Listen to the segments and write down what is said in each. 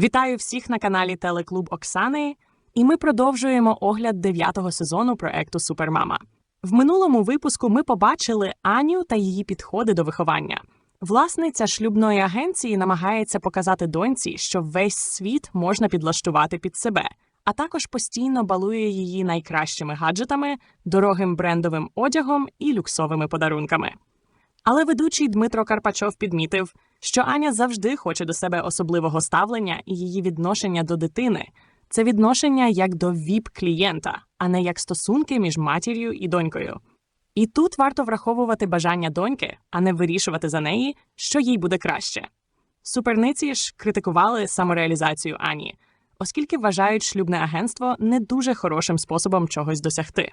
Вітаю всіх на каналі Телеклуб Оксани, і ми продовжуємо огляд дев'ятого сезону проекту Супермама. В минулому випуску ми побачили Аню та її підходи до виховання. Власниця шлюбної агенції намагається показати доньці, що весь світ можна підлаштувати під себе, а також постійно балує її найкращими гаджетами, дорогим брендовим одягом і люксовими подарунками. Але ведучий Дмитро Карпачов підмітив, що Аня завжди хоче до себе особливого ставлення і її відношення до дитини це відношення як до віп-клієнта, а не як стосунки між матір'ю і донькою. І тут варто враховувати бажання доньки, а не вирішувати за неї, що їй буде краще. Суперниці ж критикували самореалізацію Ані, оскільки вважають шлюбне агентство не дуже хорошим способом чогось досягти.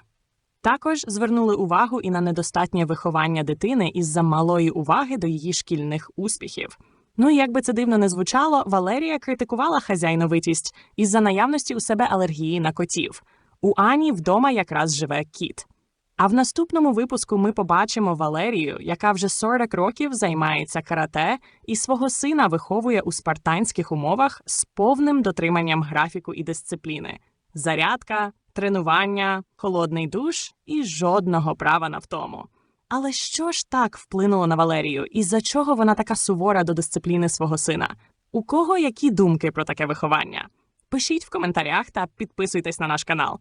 Також звернули увагу і на недостатнє виховання дитини із-за малої уваги до її шкільних успіхів. Ну і як би це дивно не звучало, Валерія критикувала хазяйновитість із-за наявності у себе алергії на котів. У Ані вдома якраз живе кіт. А в наступному випуску ми побачимо Валерію, яка вже 40 років займається карате і свого сина виховує у спартанських умовах з повним дотриманням графіку і дисципліни. Зарядка, тренування, холодний душ і жодного права на втому. Але що ж так вплинуло на Валерію, і за чого вона така сувора до дисципліни свого сина? У кого які думки про таке виховання? Пишіть в коментарях та підписуйтесь на наш канал.